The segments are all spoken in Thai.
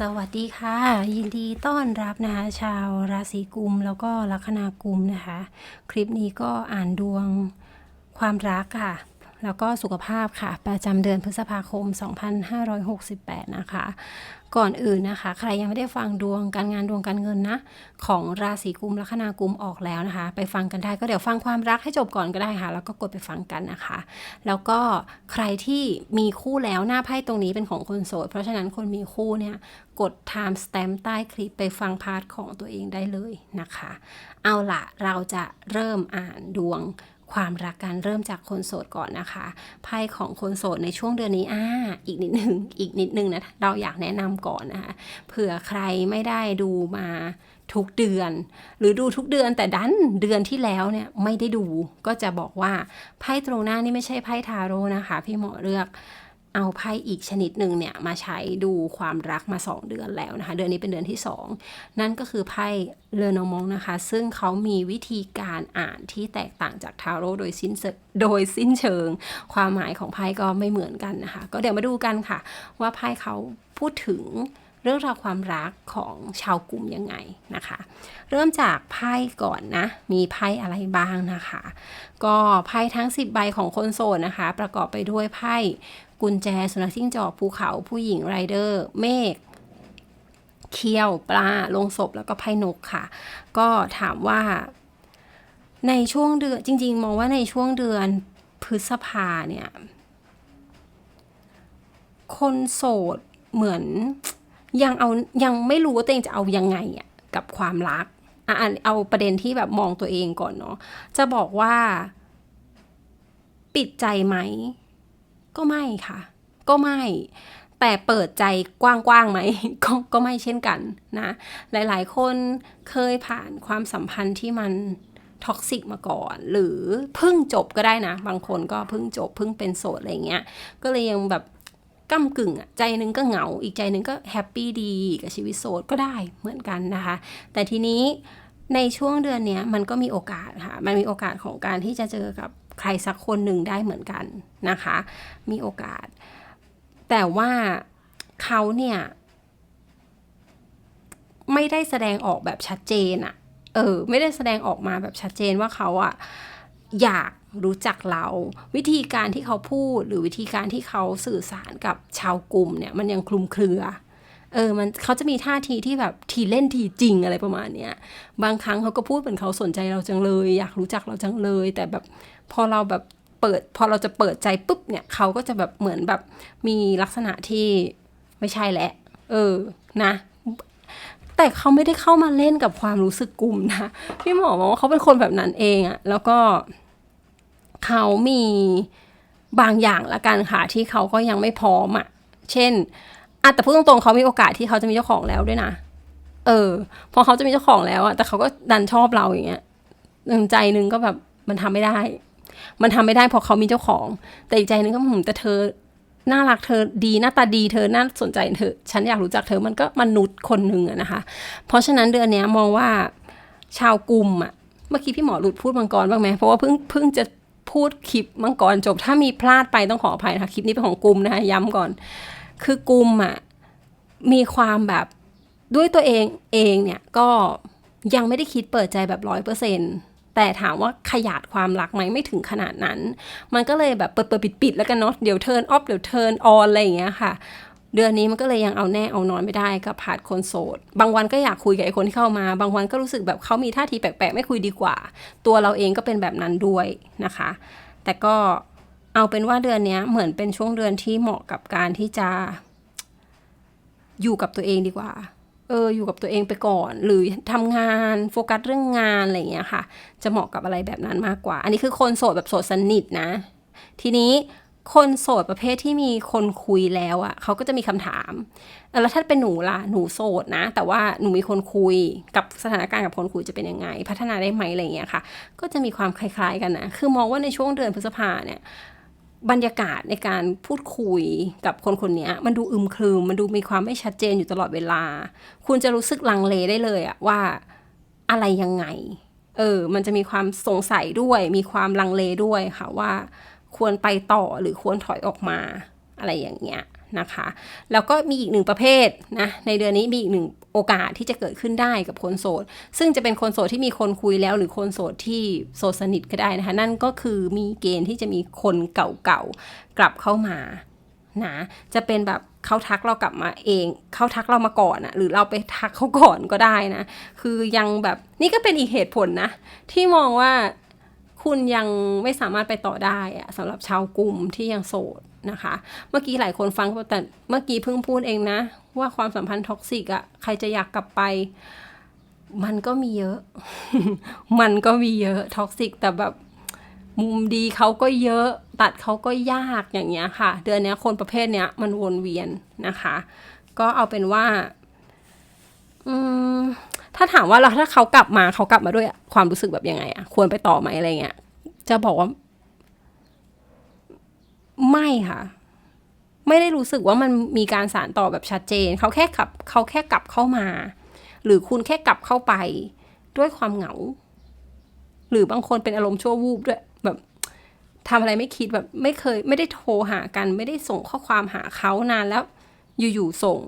สวัสดีค่ะ ยินดีต้อนรับนะคะ ชาวราศีกุมแล้วก็ลัคนากุมนะคะ คลิปนี้ก็อ่านดวงความรักค่ะ แล้วก็สุขภาพค่ะ ประจำเดือนพฤษภาคม 2568 นะคะ ก่อนอื่นนะคะ ใครยังไม่ได้ฟังดวงการงานดวงการเงินนะ ของราศีกุมลัคนากุมออกแล้วนะคะ ไปฟังกันได้ก็เดี๋ยวฟังความรักให้จบก่อนก็ได้ค่ะ แล้วก็กดไปฟังกันนะคะ แล้วก็ใครที่มีคู่แล้วหน้าไพ่ตรงนี้เป็นของคนโสด เพราะฉะนั้นคนมีคู่เนี่ยกด time stamp ใต้คลิปไปฟังพาร์ทของตัวเองได้เลยนะคะ เอาละเราจะเริ่มอ่านดวง ความรักการเริ่มจากคนโสดก่อนนะคะไพ่ของคนโสดในช่วงเดือนนี้อ่าอีกนิดหนึ่งอีกนิดหนึ่งนะเราอยากแนะนำก่อนนะคะเผื่อใครไม่ได้ดูมาทุกเดือน หรือดูทุกเดือนแต่ดันเดือนที่แล้วเนี่ยไม่ได้ดูก็จะบอกว่าไพ่ตรงหน้านี่ไม่ใช่ไพ่ทาโร่นะคะ พี่หมอเลือก เอาไพ่อีกชนิดหนึ่งเนี่ยมาใช้ดูความรักมา 2 เดือนแล้วนะคะ เดือนนี้เป็นเดือนที่ 2 นั่นก็คือไพ่เลอนอมองนะคะ ซึ่งเขามีวิธีการอ่านที่แตกต่างจากทาโร่โดยสิ้นโดยสิ้นเชิง ความหมายของไพ่ก็ไม่เหมือนกันนะคะ ก็เดี๋ยวมาดูกันค่ะ ว่าไพ่เขาพูดถึง เรื่องราวความรักของชาวกลุ่มยังไงนะคะ เริ่มจากไพ่ก่อนนะ มีไพ่อะไรบ้างนะคะ ก็ไพ่ทั้ง 10 ใบของคนโสดนะคะ ประกอบไปด้วยไพ่กุญแจสุนัขจิ้งจอกภูเขาผู้หญิงไรเดอร์ เมฆเคี้ยวปลาลงศพแล้วก็ไพ่นกค่ะ ก็ถามว่าในช่วงเดือนจริง ๆ มองว่าในช่วงเดือนพฤษภาเนี่ย คนโสดเหมือน ยังเอายังไม่รู้ว่าตัวเองจะเอายังไงอะกับความรักอะเอาประเด็นที่แบบมองตัวเองก่อนเนาะจะบอกว่า ปิดใจไหม ก็ไม่ค่ะ ก็ไม่ แต่เปิดใจกว้างๆไหมก็ก็ไม่เช่นกันนะ หลายๆ คนเคยผ่านความสัมพันธ์ที่มันท็อกซิกมาก่อน หรือเพิ่งจบก็ได้นะ บางคนก็เพิ่งจบเพิ่งเป็นโสดอะไรเงี้ย ก็เลยยังแบบ ก้ากึ่งอะใจหนึงก็เหงา อีกใจหนึงก็แฮปปี้ดีกับชีวิตโสดก็ได้เหมือนกันนะคะ แต่ทีนี้ในช่วงเดือนเนี้ยมันก็มีโอกาสค่ะ มันมีโอกาสของการที่จะเจอกับใครสักคนหนึ่งได้เหมือนกันนะคะ มีโอกาส แต่ว่าเขาเนี่ยไม่ได้แสดงออกแบบชัดเจนอะเออ ไม่ได้แสดงออกมาแบบชัดเจนว่าเขาอะอยาก รู้จักเรา วิธีการที่เขาพูดหรือวิธีการที่เขาสื่อสารกับชาวกลุ่มเนี่ยมันยังคลุมเครือเออมันเขาจะมีท่าทีที่แบบทีเล่นทีจริงอะไรประมาณเนี้ยบางครั้งเขาก็พูดเหมือนเขาสนใจเราจังเลย อยากรู้จักเราจังเลย แต่แบบพอเราแบบเปิด พอเราจะเปิดใจปุ๊บเนี่ยเขาก็จะแบบเหมือนแบบมีลักษณะที่ไม่ใช่แหละ เออนะแต่เขาไม่ได้เข้ามาเล่นกับความรู้สึกกลุ่มนะ พี่หมอมองว่าเขาเป็นคนแบบนั้นเองอะแล้วก็ เขามีบางอย่างละกันค่ะที่เขาก็ยังไม่พร้อมอะเช่นอะแต่พูดตรงๆเขามีโอกาสที่เขาจะมีเจ้าของแล้วด้วยนะ เออ พอเขาจะมีเจ้าของแล้วอะแต่เขาก็ดันชอบเราอย่างเงี้ยหนึ่งใจนึงก็แบบมันทำไม่ได้ มันทำไม่ได้เพราะเขามีเจ้าของ แต่อีกใจนึงก็หืมแต่เธอน่ารักเธอดีหน้าตาดีเธอน่าสนใจเธอ ฉันอยากรู้จักเธอมันก็มนุษย์คนหนึ่งอะนะคะ เพราะฉะนั้นเดือนเนี้ยมองว่าชาวกลุ่มอะเมื่อกี้พี่หมอหลุดพูดมังกรบ้างไหมเพราะว่าเพิ่งเพิ่งจะ พูดคลิปมังกรจบ ถ้ามีพลาดไปต้องขออภัยนะคะคลิปนี้เป็นของกลุ่มนะคะย้ำก่อน คือกลุ่มอะมีความแบบด้วยตัวเองเองเนี่ยก็ยังไม่ได้คิดเปิดใจแบบร้อยเปอร์เซ็นแต่ถามว่าขยาดความรักไหมไม่ถึงขนาดนั้น มันก็เลยแบบเปิดเปิดปิดปิดแล้วกันเนาะเดี๋ยวเทิร์นออฟเดี๋ยวเทิร์นออนอะไรอย่างเงี้ยค่ะ เดือนนี้มันก็เลยยังเอาแน่เอานอนไม่ได้กับผาดคนโสด บางวันก็อยากคุยกับไอ้คนที่เข้ามา บางวันก็รู้สึกแบบเขามีท่าทีแปลกๆ ไม่คุยดีกว่า ตัวเราเองก็เป็นแบบนั้นด้วยนะคะ แต่ก็เอาเป็นว่าเดือนนี้เหมือนเป็นช่วงเดือนที่เหมาะกับการที่จะ อยู่กับตัวเองดีกว่าเอออยู่กับตัวเองไปก่อน หรือทำงานโฟกัสเรื่องงานอะไรอย่างเงี้ยค่ะ จะเหมาะกับอะไรแบบนั้นมากกว่า อันนี้คือคนโสดแบบโสดสนิทนะ ทีนี้ คนโสดประเภทที่มีคนคุยแล้วอะ่ะเขาก็จะมีคำถามเออแล้วถ้าเป็นหนูล่ะหนูโสดนะ แต่ว่าหนูมีคนคุยกับสถานการณ์กับคนคุยจะเป็นยังไง พัฒนาได้ไหมอะไรอย่างเงี้ยค่ะ ก็จะมีความคล้าย ๆ กันนะ คือมองว่าในช่วงเดือนพฤษภาเนี่ยบรรยากาศในการพูดคุยกับคนคนนี้มันดูอึมครึมมันดูมีความไม่ชัดเจนอยู่ตลอดเวลา คุณจะรู้สึกลังเลได้เลยอะว่าอะไรยังไง เออ มันจะมีความสงสัยด้วย มีความลังเลด้วยค่ะว่า ควรไปต่อหรือควรถอยออกมาอะไรอย่างเงี้ยนะคะแล้วก็มีอีกหนึ่งประเภทนะในเดือนนี้มีอีกหนึ่งโอกาสที่จะเกิดขึ้นได้กับคนโสด ซึ่งจะเป็นคนโสดที่มีคนคุยแล้ว หรือคนโสดที่โสดสนิทก็ได้นะคะ นั่นก็คือมีเกณฑ์ที่จะมีคนเก่าๆกลับเข้ามานะจะเป็นแบบเขาทักเรากลับมาเองเขาทักเรามาก่อนอะหรือเราไปทักเขาก่อนก็ได้นะ คือยังแบบนี่ก็เป็นอีกเหตุผลนะ ที่มองว่า คุณยังไม่สามารถไปต่อได้อะสำหรับชาวกลุ่มที่ยังโสดนะคะ เมื่อกี้หลายคนฟังแต่เมื่อกี้เพิ่งพูดเองนะ ว่าความสัมพันธ์ท็อกซิกอะใครจะอยากกลับไป มันก็มีเยอะ มันก็มีเยอะท็อกซิกแต่แบบมุมดีเขาก็เยอะตัดเขาก็ยากอย่างเงี้ยค่ะ เดือนนี้คนประเภทเนี้ยมันวนเวียนนะคะ ก็เอาเป็นว่า อืม ถ้าถามว่าเราถ้าเขากลับมาเขากลับมาด้วยความรู้สึกแบบยังไงอะควรไปต่อไหมอะไรเงี้ยจะบอกว่า ไม่ค่ะ ไม่ได้รู้สึกว่ามันมีการสารต่อแบบชัดเจน เขาแค่กลับ เขาแค่กลับเข้ามา หรือคุณแค่กลับเข้าไป ด้วยความเหงา หรือบางคนเป็นอารมณ์ชั่ววูบด้วย แบบทำอะไรไม่คิดแบบ ไม่เคย ไม่ได้โทรหากัน ไม่ได้ส่งข้อความหาเขานานแล้ว อยู่ๆส่ง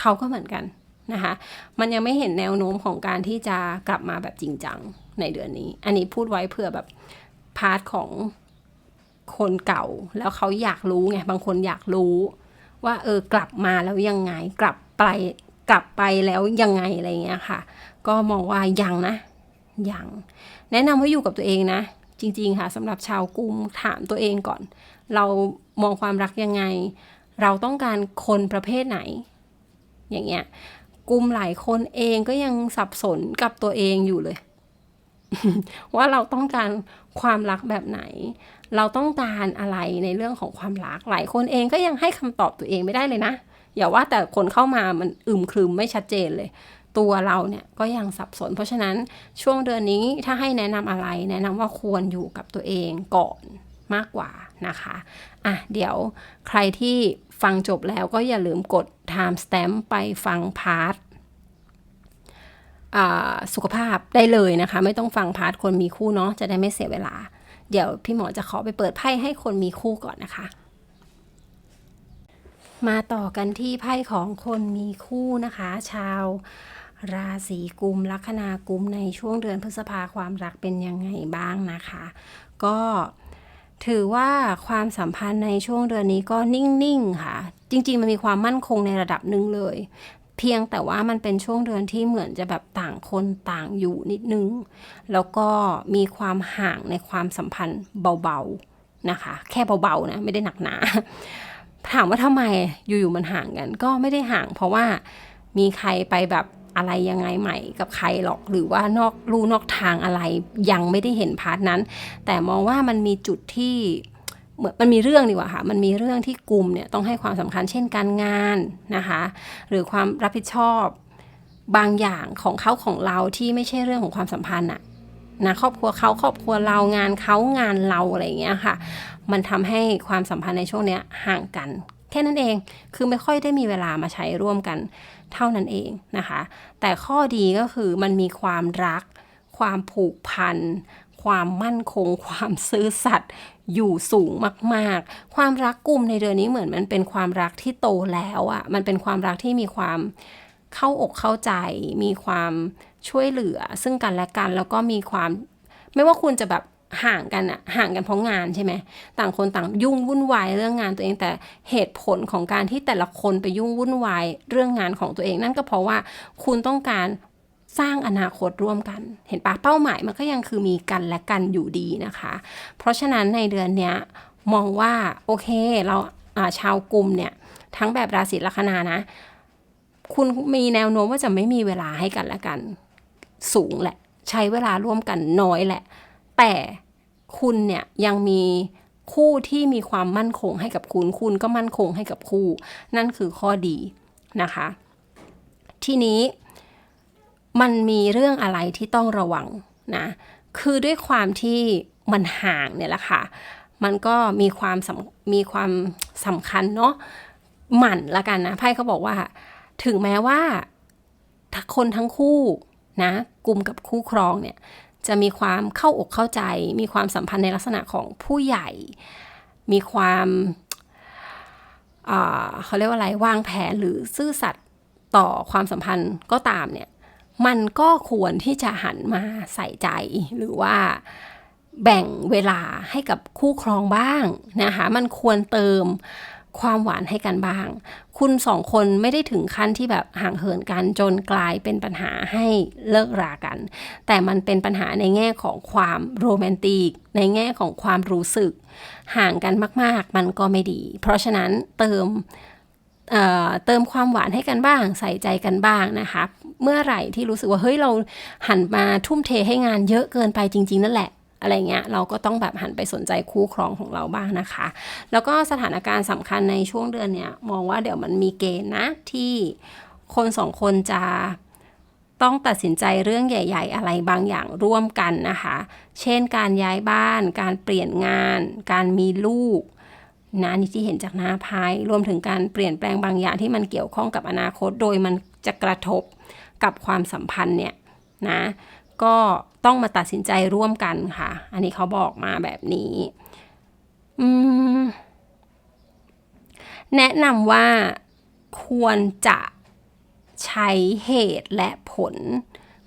เขาก็เหมือนกัน นะคะ มันยังไม่เห็นแนวโน้มของการที่จะกลับมาแบบจริงจังในเดือนนี้ อันนี้พูดไว้เผื่อแบบพาร์ทของคนเก่า แล้วเขาอยากรู้ไง บางคนอยากรู้ว่าเออกลับมาแล้วยังไง กลับไปกลับไปแล้วยังไงอะไรเงี้ยค่ะ ก็มองว่ายังนะ ยัง แนะนำให้อยู่กับตัวเองนะ จริง ๆ ค่ะสำหรับชาวกุมถามตัวเองก่อน เรามองความรักยังไง เราต้องการคนประเภทไหน อย่างเงี้ย กลุ่มหลายคนเองก็ยังสับสนกับตัวเองอยู่เลย ว่าเราต้องการความรักแบบไหน เราต้องการอะไรในเรื่องของความรักหลายคนเองก็ยังให้คำตอบตัวเองไม่ได้เลยนะ อย่าว่าแต่คนเข้ามามันอึมครึมไม่ชัดเจนเลย ตัวเราเนี่ยก็ยังสับสน เพราะฉะนั้นช่วงเดือนนี้ถ้าให้แนะนำอะไร แนะนำว่าควรอยู่กับตัวเองก่อนมากกว่านะคะ อะ เดี๋ยวใครที่ฟังจบแล้วก็อย่าลืมกด time stamp ไปฟังพาร์ทสุขภาพได้เลยนะคะ ไม่ต้องฟังพาร์ทคนมีคู่เนาะจะได้ไม่เสียเวลา เดี๋ยวพี่หมอจะขอไปเปิดไพ่ให้คนมีคู่ก่อนนะคะ มาต่อกันที่ไพ่ของคนมีคู่นะคะ ชาวราศีกุมลัคนากุมในช่วงเดือนพฤษภาความรักเป็นยังไงบ้างนะคะ ก็ ถือว่าความสัมพันธ์ในช่วงเดือนนี้ก็นิ่งๆค่ะ จริง ๆ มันมีความมั่นคงในระดับหนึ่งเลย เพียงแต่ว่ามันเป็นช่วงเดือนที่เหมือนจะแบบต่างคนต่างอยู่นิดนึง แล้วก็มีความห่างในความสัมพันธ์เบาๆนะคะ แค่เบาๆนะไม่ได้หนักหนาถามว่าทำไมอยู่ๆมันห่างกัน ก็ไม่ได้ห่าง เพราะว่ามีใครไปแบบ อะไรยังไงใหม่กับใครหรอก หรือว่านอกรู้นอกทางอะไรยังไม่ได้เห็นพาร์ทนั้น แต่มองว่ามันมีจุดที่เหมือนมันมีเรื่องดีกว่าค่ะ มันมีเรื่องที่กลุ่มเนี่ยต้องให้ความสำคัญเช่นการงานนะคะ หรือความรับผิดชอบบางอย่างของเขาของเราที่ไม่ใช่เรื่องของความสัมพันธ์อะนะครอบครัวเขาครอบครัวเรางานเขางานเราอะไรอย่างเงี้ยค่ะ มันทำให้ความสัมพันธ์ในช่วงเนี้ยห่างกัน แค่นั้นเอง คือไม่ค่อยได้มีเวลามาใช้ร่วมกันเท่านั้นเองนะคะ แต่ข้อดีก็คือมันมีความรัก ความผูกพัน ความมั่นคง ความซื่อสัตย์อยู่สูงมาก ๆ ความรักกลุ่มในเดือนนี้เหมือนมันเป็นความรักที่โตแล้วอะ่ะ มันเป็นความรักที่มีความเข้าอกเข้าใจ มีความช่วยเหลือซึ่งกันและกัน แล้วก็มีความ ไม่ว่าคุณจะแบบ ห่างกันอะห่างกันเพราะงานใช่ไหมต่างคนต่างยุ่งวุ่นวายเรื่องงานตัวเองแต่เหตุผลของการที่แต่ละคนไปยุ่งวุ่นวายเรื่องงานของตัวเอง นั่นก็เพราะว่าคุณต้องการสร้างอนาคตร่วมกัน เห็นปะเป้าหมายมันก็ยังคือมีกันและกันอยู่ดีนะคะ เพราะฉะนั้นในเดือนเนี้ยมองว่าโอเคเราชาวกลุ่มเนี่ยทั้งแบบราศีลัคนานะ คุณมีแนวโน้มว่าจะไม่มีเวลาให้กันและกัน สูงแหละ ใช้เวลาร่วมกันน้อยแหละ แต่ คุณเนี่ยยังมีคู่ที่มีความมั่นคงให้กับคุณ คุณก็มั่นคงให้กับคู่ นั่นคือข้อดีนะคะ ทีนี้มันมีเรื่องอะไรที่ต้องระวังนะ คือด้วยความที่มันห่างเนี่ยแหละค่ะ มันก็มีความมีความสำคัญเนาะ หมั่นละกันนะ ไพ่เขาบอกว่า ถึงแม้ว่าคนทั้งคู่นะกลุ่มกับคู่ครองเนี่ย จะมีความเข้าอกเข้าใจ มีความสัมพันธ์ในลักษณะของผู้ใหญ่ มีความเขาเรียกว่าอะไรวางแผนหรือซื่อสัตย์ต่อความสัมพันธ์ก็ตามเนี่ย มันก็ควรที่จะหันมาใส่ใจหรือว่าแบ่งเวลาให้กับคู่ครองบ้างนะคะ มันควรเติม ความหวานให้กันบ้าง คุณสองคนไม่ได้ถึงขั้นที่แบบห่างเหินกันจนกลายเป็นปัญหาให้เลิกรากัน แต่มันเป็นปัญหาในแง่ของความโรแมนติก ในแง่ของความรู้สึก ห่างกันมาก ๆ มันก็ไม่ดี เพราะฉะนั้นเติมเเติมความหวานให้กันบ้าง ใส่ใจกันบ้างนะคะ เมื่อไหร่ที่รู้สึกว่าเฮ้ยเราหันมาทุ่มเทให้งานเยอะเกินไปจริง ๆ นั่นแหละ อะไรเงี้ยเราก็ต้องแบบหันไปสนใจคู่ครองของเราบ้างนะคะ แล้วก็สถานการณ์สำคัญในช่วงเดือนเนี้ยมองว่าเดี๋ยวมันมีเกณฑ์นะที่คนสองคนจะต้องตัดสินใจเรื่องใหญ่ ๆ อะไรบางอย่างร่วมกันนะคะ เช่นการย้ายบ้าน การเปลี่ยนงาน การมีลูกนะนี่ที่เห็นจากหน้าพายรวมถึงการเปลี่ยนแปลงบางอย่างที่มันเกี่ยวข้องกับอนาคต โดยมันจะกระทบกับความสัมพันธ์เนี่ยนะ ก็ต้องมาตัดสินใจร่วมกันค่ะ อันนี้เขาบอกมาแบบนี้แนะนำว่าควรจะใช้เหตุและผล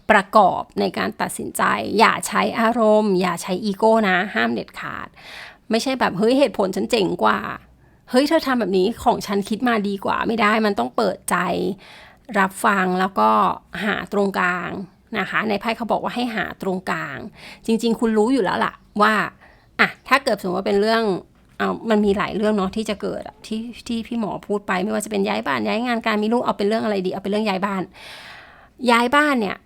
ประกอบในการตัดสินใจ อย่าใช้อารมณ์ อย่าใช้อีโก้นะ ห้ามเด็ดขาด ไม่ใช่แบบเฮ้ยเหตุผลฉันเจ๋งกว่า เฮ้ยเธอทำแบบนี้ของฉันคิดมาดีกว่าไม่ได้ มันต้องเปิดใจรับฟังแล้วก็หาตรงกลาง นะคะในไพ่เขาบอกว่าให้หาตรงกลาง จริง ๆ คุณรู้อยู่แล้วล่ะว่าอะถ้าเกิดสมมติว่าเป็นเรื่องเอามันมีหลายเรื่องเนาะที่จะเกิดที่ที่พี่หมอพูดไป ไม่ว่าจะเป็นย้ายบ้านย้ายงานการมีลูกเอาเป็นเรื่องอะไรดีเอาเป็นเรื่องย้ายบ้าน ย้ายบ้านเนี่ย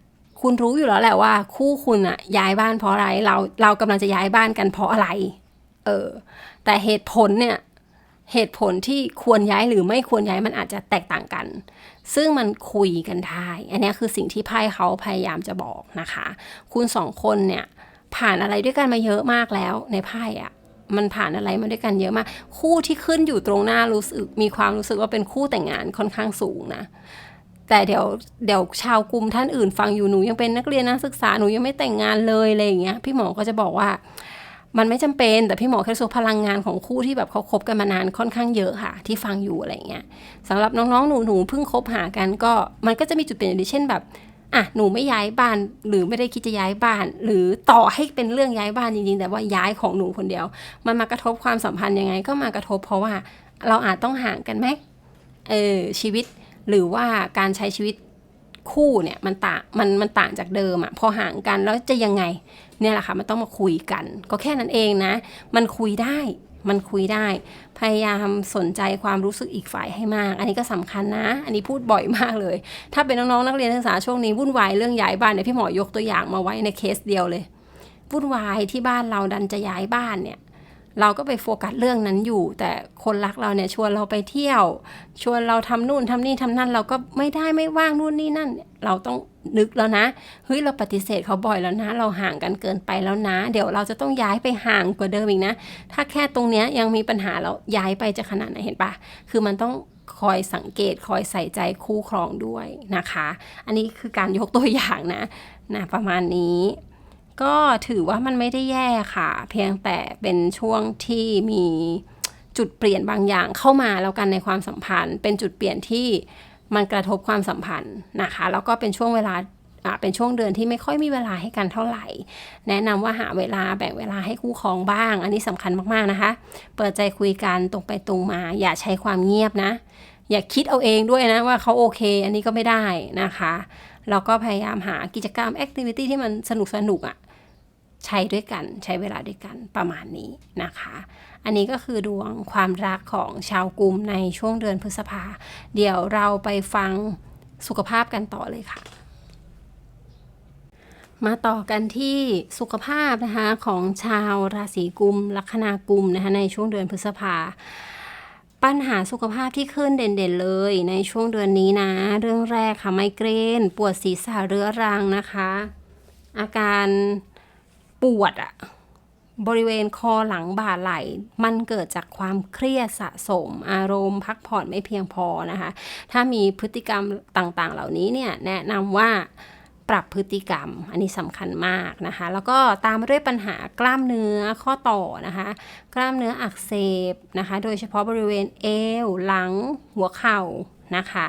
คุณรู้อยู่แล้วแหละว่า คู่คุณอะย้ายบ้านเพราะอะไรเราเรากำลังจะย้ายบ้านกันเพราะอะไร เออแต่เหตุผลเนี่ย เหตุผลที่ควรย้ายหรือไม่ควรย้ายมันอาจจะแตกต่างกัน ซึ่งมันคุยกันได้ อันนี้คือสิ่งที่ไพ่เขาพยายามจะบอกนะคะ คุณสองคนเนี่ยผ่านอะไรด้วยกันมาเยอะมากแล้วในไพ่อะมันผ่านอะไรมาด้วยกันเยอะมาก คู่ที่ขึ้นอยู่ตรงหน้ารู้สึกมีความรู้สึกว่าเป็นคู่แต่งงานค่อนข้างสูงนะแต่เดี๋ยวเดี๋ยวชาวกลุ่มท่านอื่นฟังอยู่หนูยังเป็นนักเรียนนักศึกษาหนูยังไม่แต่งงานเลยอะไรอย่างเงี้ยพี่หมอก็จะบอกว่า มันไม่จำเป็นแต่พี่หมอแค่รู้พลังงานของคู่ที่แบบเขาคบกันมานานค่อนข้างเยอะค่ะ ที่ฟังอยู่อะไรเงี้ยสำหรับน้องๆหนูหนูเพิ่งคบหากันก็มันก็จะมีจุดเปลี่ยนอย่างเช่นแบบอะหนูไม่ย้ายบ้านหรือไม่ได้คิดจะย้ายบ้าน หรือต่อให้เป็นเรื่องย้ายบ้านจริงๆ แต่ว่าย้ายของหนูคนเดียว มันมากระทบความสัมพันธ์ยังไงก็มากระทบเพราะว่าเราอาจต้องห่างกันไหมเออชีวิตหรือว่าการใช้ชีวิต คู่เนี่ยมันต่างมันมันต่างจากเดิมอะพอห่างกันแล้วจะยังไงเนี่ยแหละค่ะมันต้องมาคุยกัน ก็แค่นั้นเองนะ มันคุยได้มันคุยได้ พยายามสนใจความรู้สึกอีกฝ่ายให้มาก อันนี้ก็สำคัญนะ อันนี้พูดบ่อยมากเลย ถ้าเป็นน้องๆนักเรียนนักศึกษาช่วงนี้วุ่นวายเรื่องย้ายบ้านเนี่ยพี่หมอยกตัวอย่างมาไว้ในเคสเดียวเลยวุ่นวายที่บ้านเราดันจะย้ายบ้านเนี่ย เราก็ไปโฟกัสเรื่องนั้นอยู่ แต่คนรักเราเนี่ยชวนเราไปเที่ยว ชวนเราทำนู่นทำนี่ทำนั่น เราก็ไม่ได้ไม่ว่างนู่นนี่นั่น เราต้องนึกแล้วนะเฮ้ยเราปฏิเสธเขาบ่อยแล้วนะ เราห่างกันเกินไปแล้วนะ เดี๋ยวเราจะต้องย้ายไปห่างกว่าเดิมอีกนะ ถ้าแค่ตรงเนี้ยยังมีปัญหาแล้วย้ายไปจะขนาดไหนเห็นปะคือมันต้องคอยสังเกตคอยใส่ใจคู่ครองด้วยนะคะ อันนี้คือการยกตัวอย่างนะนะประมาณนี้ ก็ถือว่ามันไม่ได้แย่ค่ะ เพียงแต่เป็นช่วงที่มีจุดเปลี่ยนบางอย่างเข้ามาแล้วกันในความสัมพันธ์ เป็นจุดเปลี่ยนที่มันกระทบความสัมพันธ์นะคะ แล้วก็เป็นช่วงเวลาเป็นช่วงเดือนที่ไม่ค่อยมีเวลาให้กันเท่าไหร่ แนะนำว่าหาเวลาแบ่งเวลาให้คู่ครองบ้าง อันนี้สำคัญมากๆนะคะ เปิดใจคุยกันตรงไปตรงมา อย่าใช้ความเงียบนะ อย่าคิดเอาเองด้วยนะว่าเขาโอเค อันนี้ก็ไม่ได้นะคะแล้วก็พยายามหากิจกรรมแอคทิวิตี้ที่มันสนุกสนุกอะ่ะ ช้ด้วยกันใช้เวลาด้วยกันประมาณนี้นะคะ อันนี้ก็คือดวงความรักของชาวกลุ่มในช่วงเดือนพฤษภา เดี๋ยวเราไปฟังสุขภาพกันต่อเลยค่ะ มาต่อกันที่สุขภาพนะคะของชาวราศีกุมลัคนากุมนะคะในช่วงเดือนพฤษภาปัญหาสุขภาพที่ขึ้นเด่นๆเลยในช่วงเดือนนี้นะ เรื่องแรกค่ะไมเกรน ปวดศีรษะเรื้อรังนะคะ อาการ ปวดอะบริเวณคอหลังบ่าไหล่ มันเกิดจากความเครียดสะสม อารมณ์พักผ่อนไม่เพียงพอนะคะ ถ้ามีพฤติกรรมต่างๆ เหล่านี้เนี่ยแนะนำว่าปรับพฤติกรรม อันนี้สำคัญมากนะคะ แล้วก็ตามด้วยปัญหากล้ามเนื้อข้อต่อนะคะ กล้ามเนื้ออักเสบนะคะ โดยเฉพาะบริเวณเอวหลังหัวเข่า นะคะ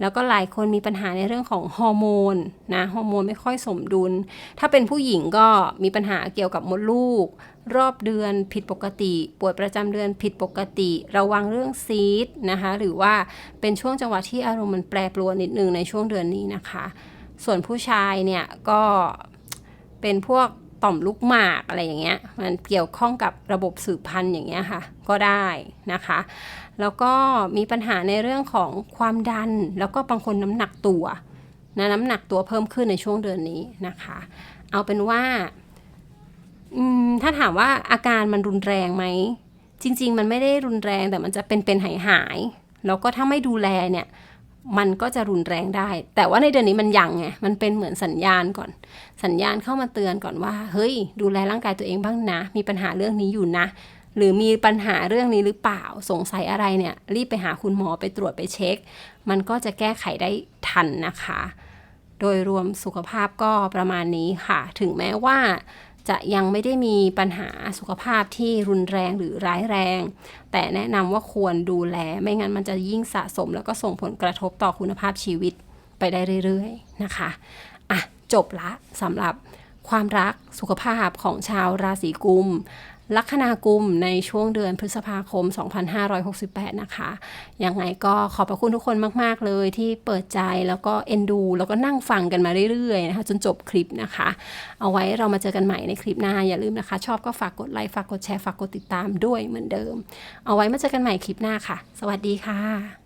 แล้วก็หลายคนมีปัญหาในเรื่องของฮอร์โมนนะฮอร์โมนไม่ค่อยสมดุล ถ้าเป็นผู้หญิงก็มีปัญหาเกี่ยวกับมดลูก รอบเดือนผิดปกติปวดประจำเดือนผิดปกติ ระวังเรื่องซีดนะคะ หรือว่าเป็นช่วงจังหวะที่อารมณ์มันแปรปรวนนิดนึงในช่วงเดือนนี้นะคะ ส่วนผู้ชายเนี่ยก็เป็นพวก ต่อมลูกหมากอะไรอย่างเงี้ย มันเกี่ยวข้องกับระบบสืบพันธุ์อย่างเงี้ยค่ะ ก็ได้นะคะ แล้วก็มีปัญหาในเรื่องของความดัน แล้วก็บางคนน้ำหนักตัวนะน้ำหนักตัวเพิ่มขึ้นในช่วงเดือนนี้นะคะ เอาเป็นว่าถ้าถามว่าอาการมันรุนแรงไหม จริง ๆ มันไม่ได้รุนแรงแต่มันจะเป็นเป็นหายหายแล้วก็ถ้าไม่ดูแลเนี่ย มันก็จะรุนแรงได้ แต่ว่าในเดือนนี้มันยังไง มันเป็นเหมือนสัญญาณก่อน สัญญาณเข้ามาเตือนก่อนว่า เฮ้ย ดูแลร่างกายตัวเองบ้างนะ มีปัญหาเรื่องนี้อยู่นะ หรือมีปัญหาเรื่องนี้หรือเปล่า สงสัยอะไรเนี่ย รีบไปหาคุณหมอไปตรวจไปเช็ค มันก็จะแก้ไขได้ทันนะคะ โดยรวมสุขภาพก็ประมาณนี้ค่ะ ถึงแม้ว่า จะยังไม่ได้มีปัญหาสุขภาพที่รุนแรงหรือร้ายแรง แต่แนะนำว่าควรดูแล ไม่งั้นมันจะยิ่งสะสม แล้วก็ส่งผลกระทบต่อคุณภาพชีวิตไปได้เรื่อยๆนะคะ อะ จบละสำหรับความรักสุขภาพของชาวราศีกุม ลัคนากุมในช่วงเดือนพฤษภาคม 2568 นะคะ ยังไงก็ขอบพระคุณทุกคนมาก ๆ เลยที่เปิดใจแล้วก็เอ็นดู แล้วก็นั่งฟังกันมาเรื่อย ๆ นะคะ จนจบคลิปนะคะ เอาไว้เรามาเจอกันใหม่ในคลิปหน้า อย่าลืมนะคะ ชอบก็ฝากกดไลค์ฝากกดแชร์ฝากกดติดตามด้วยเหมือนเดิม เอาไว้มาเจอกันใหม่คลิปหน้าค่ะ สวัสดีค่ะ